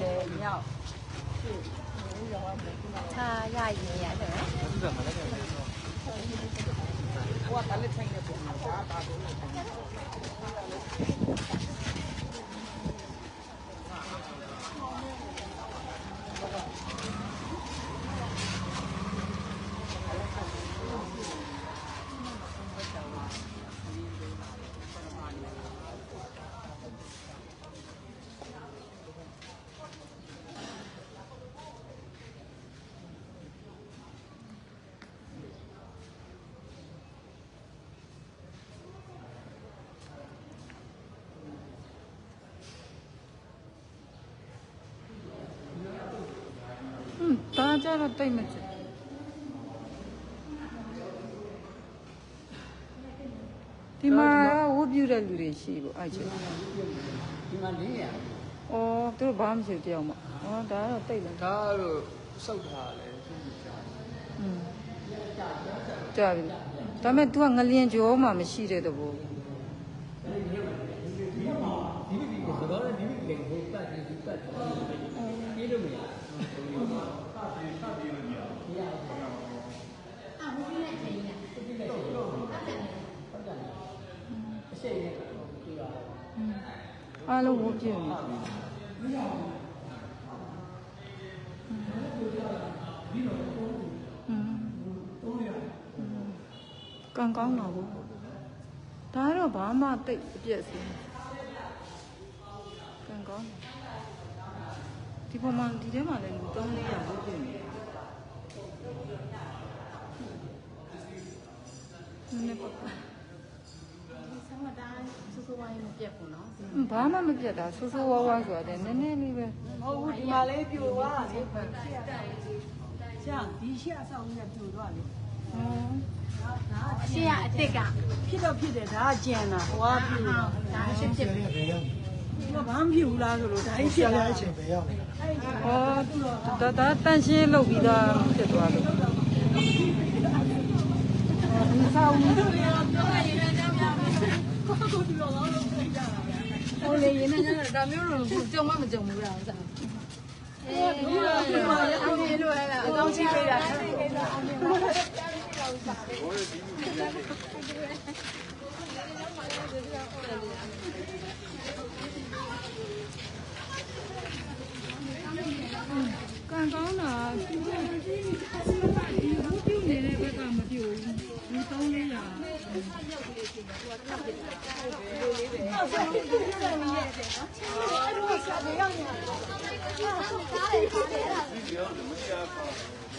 လေမြောက်ထားရရင်ရတယ်ဟိုကကလည်းထိုင်နေပုံ ကြတော့တိတ်မချစ်ဒီမှာဝတ်ပြူတဲ့လူတွေရှိပေါ့အဲ့ချက် ဒီမှာလေးရ ။အော်သူတို့ဘာမှမရှိဘူးတယောက်မှ။အော်ဒါကတော့တိတ်တယ် ဒါတော့စောက်ထားလဲသူ့ကြာ ။อืมကြာပြီ။ဒါပေမဲ့ तू ကငလျင်ကြောမှမရှိတဲ့သဘော ဒီဒီကိုတော့ဒီဒီလေဟိုပတ်ဒီပတ် ပြေးလို့မရ။အားလုံးဝတ်ပြူနေอืมကံကောင်းတော့ဘူး။ဒါကတော့ဘာမှတိတ်အပြည့်စင်းကံကောင်းတယ် ဒီပေါ်မှာဒီထဲမှာလည်းလူ3 400ဝတ်ပြူနေတယ်နည်းနည်းပေါ့ဆောင်းတာစူစူဝိုင်းမပြတ်ဘူးနော်ဘာမှမပြတ်တာဆိုးဆိုးဝါးဝါဆိုတာတည်းနည်းနည်းလေးပဲမဟုတ်ဘူးဒီမှာလေးပြိုသွားတာလေရှာဒီရှာဆောင်နေပြိုသွားလေဟမ်အရှိရအစ်စ်ကဖြစ်တော့ဖြစ်တယ်ဒါကကြံတာဟွာပြိုဒါရှင်းဖြစ်ပြီ ဒီကဘာမှဖြစ်ဘူးလားဆိုလို့ဒါကြီးဖြစ်လာတယ်ဟောဒါဒါတန့်ရှင်းလုပ်ပြီးသားဖြစ်သွားလို့မဆောင်ဘူးတို့လည်းတော့ရည်နဲ့ကြောင်းများကိုကိုဒီလိုတော့လုပ်ကြတာပဲဟိုလေရင်းနေကြတာဒါမျိုးလိုကြုံမမကြုံဘူးလားဥစားအေးဒီလိုဒီမှာအမေလိုရတာအကောင်းကြီးပေးတာ ကံကောင်းတာဒီကဒီဘူးပြုတ်နေတဲ့ဘက်ကမပြုတ်ဘူးဒီ3 400ကားတယ်ကားတယ်